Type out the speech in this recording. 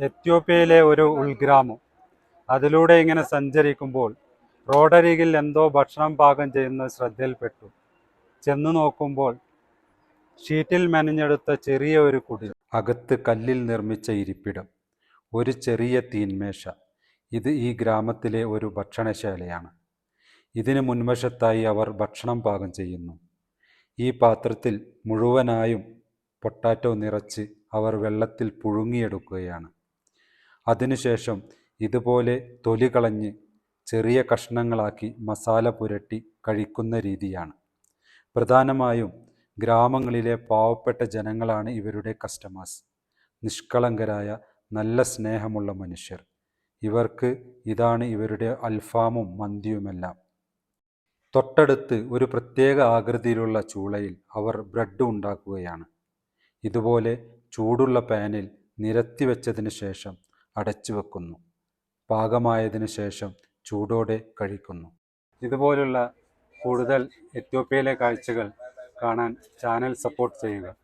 എത്യോപ്യയിലെ ഒരു ഉൾഗ്രാമം. അതിലൂടെ ഇങ്ങനെ സഞ്ചരിക്കുമ്പോൾ റോഡരികിൽ എന്തോ ഭക്ഷണം പാകം ചെയ്യുന്നത് ശ്രദ്ധയിൽപ്പെട്ടു. ചെന്നു നോക്കുമ്പോൾ ഷീറ്റിൽ മെനഞ്ഞെടുത്ത ചെറിയ ഒരു കുടിൽ അകത്ത് കല്ലിൽ നിർമ്മിച്ച ഇരിപ്പിടം. ഒരു ചെറിയ തീന്മേശ ഇത് ഈ ഗ്രാമത്തിലെ ഒരു ഭക്ഷണശാലയാണ്. ഇതിന് മുൻവശത്തായി അവർ ഭക്ഷണം പാകം ചെയ്യുന്നു. ഈ പാത്രത്തിൽ മുഴുവനായും പൊട്ടാറ്റോ നിറച്ച് അവർ വെള്ളത്തിൽ പുഴുങ്ങിയെടുക്കുകയാണ്. അതിനുശേഷം ഇതുപോലെ തൊലി കളഞ്ഞ് ചെറിയ കഷ്ണങ്ങളാക്കി മസാല പുരട്ടി കഴിക്കുന്ന രീതിയാണ്. പ്രധാനമായും ഗ്രാമങ്ങളിലെ പാവപ്പെട്ട ജനങ്ങളാണ് ഇവരുടെ കസ്റ്റമേഴ്സ്. നിഷ്കളങ്കരായ നല്ല സ്നേഹമുള്ള മനുഷ്യർ. ഇവർക്ക് ഇതാണ് ഇവരുടെ അൽഫാമും മന്തിയുമെല്ലാം. തൊട്ടടുത്ത് ഒരു പ്രത്യേക ആകൃതിയിലുള്ള ചൂളയിൽ അവർ ബ്രെഡ് ഉണ്ടാക്കുകയാണ്. ഇതുപോലെ ചൂടുള്ള പാനിൽ നിരത്തി വെച്ചതിന് ശേഷം അടച്ചു വെക്കുന്നു പാകമായതിനു ശേഷം ചൂടോടെ കഴിക്കുന്നു. ഇതുപോലുള്ള കൂടുതൽ എത്യോപ്യയിലെ കാഴ്ചകൾ കാണാൻ ചാനൽ സപ്പോർട്ട് ചെയ്യുക.